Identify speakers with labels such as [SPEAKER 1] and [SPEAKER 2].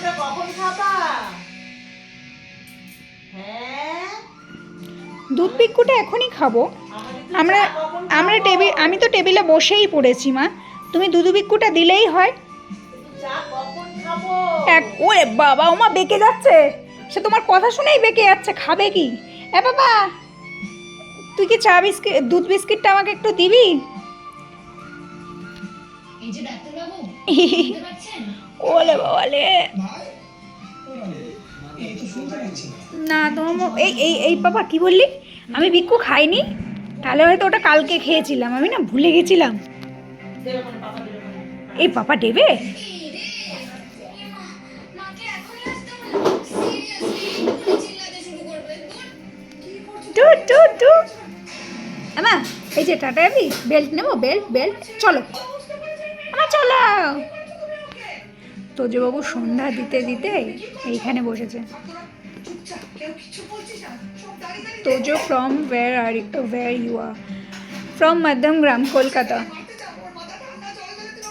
[SPEAKER 1] বিস্কুটটা কখন খাবা? হ্যাঁ?
[SPEAKER 2] দুধ পিকুটা এখনই খাব। আমরা আমরা টেবিল আমি তো টেবিলে বসেই পড়েছি মা। তুমি দুধু বিক্কুটা দিলেই হয়। এক ওরে বাবা ওমা বেঁকে যাচ্ছে। সে তোমার কথা শুনেই বেঁকে যাচ্ছে খাবে কি? এ বাবা তুই কি চা বিস্কিট দুধ বিস্কিটটা আমাকে একটু দিবি?
[SPEAKER 3] এই যে ডাক্তারবাবু
[SPEAKER 2] ওলে বাবালে।
[SPEAKER 4] এই তো শুনতে পাচ্ছি
[SPEAKER 2] না। তোমার এই এই এই বাবা কি বললি? আমি বিক্কু খাইনি তাহলে হয়তো ওটা কালকে খেয়েছিলাম আমি না ভুলে গেছিলাম।
[SPEAKER 1] পাপা
[SPEAKER 2] এই পাপা দেবে?
[SPEAKER 3] এই
[SPEAKER 2] যে টাটা বেল্ট নেব বেল্ট বেল্ট চলো। আমা চলো। তোজবাবু সন্ধ্যা দিতে দিতে এইখানে বসেছে। Tojo from where are where you are from Madhyamgram Kolkata.
[SPEAKER 4] মারতে যাও ওর মাথা ঠান্ডা জল ধরে তুই